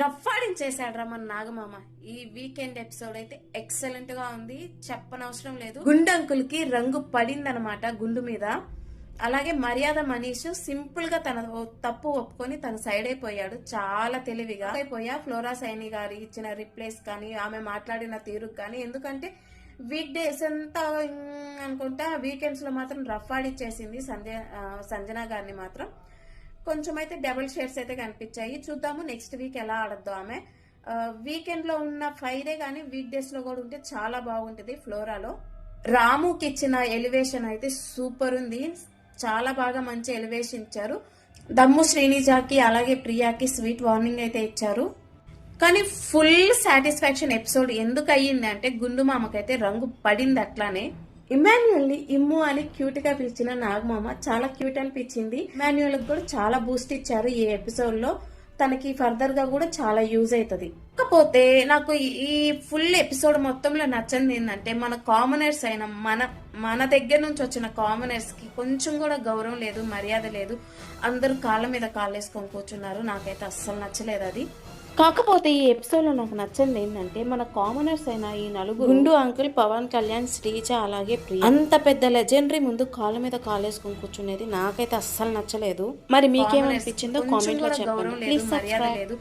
రఫాడించేశాడు రా మన నాగమామ. ఈ వీకెండ్ ఎపిసోడ్ అయితే ఎక్సలెంట్గా ఉంది. చెప్పనవసరం లేదు. గుండంకులకి రంగు పడిందనమాట గుండు మీద. అలాగే మర్యాద మనీష్ సింపుల్గా తన తప్పు ఒప్పుకొని తన సైడ్ అయిపోయాడు చాలా తెలివిగా అయిపోయా. ఫ్లోరా సైని గారి ఇచ్చిన రిప్లేస్ కానీ ఆమె మాట్లాడిన తీరు కానీ. ఎందుకంటే వీక్ డేస్ అంతా అనుకుంటా వీకెండ్స్లో మాత్రం రఫ్ ఆడిచ్చేసింది సంజనా సంజన గారిని మాత్రం. కొంచెం అయితే డబుల్ షేడ్స్ అయితే కనిపించాయి. చూద్దాము నెక్స్ట్ వీక్ ఎలా ఆడద్దు ఆమె. వీకెండ్లో ఉన్న ఫ్రైడే కానీ వీక్ డేస్లో కూడా ఉంటే చాలా బాగుంటుంది ఫ్లోరాలో రాముకి ఇచ్చిన ఎలివేషన్ అయితే సూపర్ ఉంది. చాలా బాగా మంచి ఎలివేషన్ ఇచ్చారు. దమ్ము శ్రీనిజాకి అలాగే ప్రియాకి స్వీట్ వార్నింగ్ అయితే ఇచ్చారు. కానీ ఫుల్ సాటిస్ఫాక్షన్ ఎపిసోడ్ ఎందుకు అయ్యింది అంటే గుండు మామకైతే రంగు పడింది అట్లానే. ఇమాన్యుయల్ని ఇమ్ము అని క్యూట్గా పిలిచిన నాగమామ చాలా క్యూట్ అనిపించింది. ఇమాన్యుయల్ కూడా చాలా బూస్ట్ ఇచ్చారు ఈ ఎపిసోడ్లో తనకి ఫర్దర్గా కూడా చాలా యూజ్ అవుతుంది కాకపోతే నాకు ఈ- ఫుల్ ఎపిసోడ్ మొత్తంలో నచ్చింది ఏంటంటే మన కామనర్స్ అయిన మన మన దగ్గర నుంచి వచ్చిన కామనర్స్కి కొంచెం కూడా గౌరవం లేదు మర్యాద లేదు. అందరూ కాళ్ళ మీద కాళ్ళేసుకొని కూర్చున్నారు. నాకైతే అస్సలు నచ్చలేదు అది. కాకపోతే ఈ ఎపిసోడ్లో నాకు నచ్చింది ఏంటంటే మన కామనర్స్ అయిన ఈ నలుగురు గుండు అంకుల్ పవన్ కళ్యాణ్ శ్రీజ అలాగే ప్రియ. అంత పెద్ద లెజెండరీ ముందు కాళ్ళ మీద కాలేసుకొని కూర్చునేది నాకైతే అస్సలు నచ్చలేదు. మరి మీకేమనిపించిందో కామెంట్లో చెప్పండి. Please subscribe